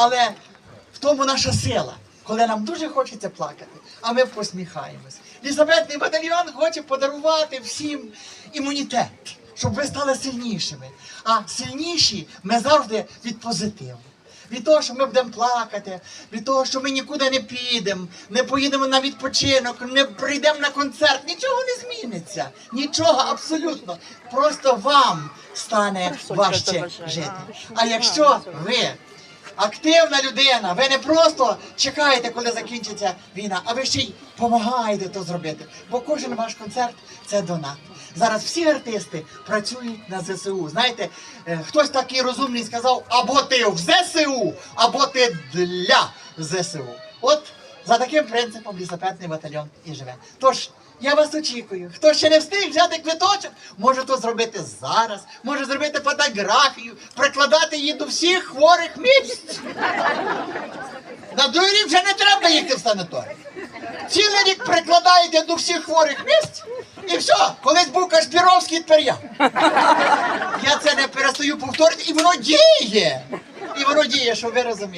Але в тому наша сила, коли нам дуже хочеться плакати, а ми посміхаємось. Лісабетний батальйон хоче подарувати всім імунітет, щоб ви стали сильнішими. А сильніші ми завжди від позитиву. Від того, що ми будемо плакати, від того, що ми нікуди не підемо, не поїдемо на відпочинок, не прийдемо на концерт, нічого не зміниться. Нічого абсолютно. Просто вам стане важче жити. А якщо ви активна людина, ви не просто чекаєте, коли закінчиться війна, а ви ще й допомагаєте то зробити. Бо кожен ваш концерт це донат. Зараз всі артисти працюють на ЗСУ. Знаєте, е, хтось такий розумний сказав, або ти в ЗСУ, або ти для ЗСУ. За таким принципом лісопетний батальйон і живе. Тож я вас очікую. Хто ще не встиг взяти квиточок, може то зробити зараз, може зробити фотографію, прикладати її до всіх хворих місць. На другий рік вже не треба їхати в санаторій. Цілий рік прикладаєте до всіх хворих місць, і все, колись був Кашпіровський, тепер я. Я це не перестаю повторювати, і воно діє. І воно діє, щоб ви розуміли.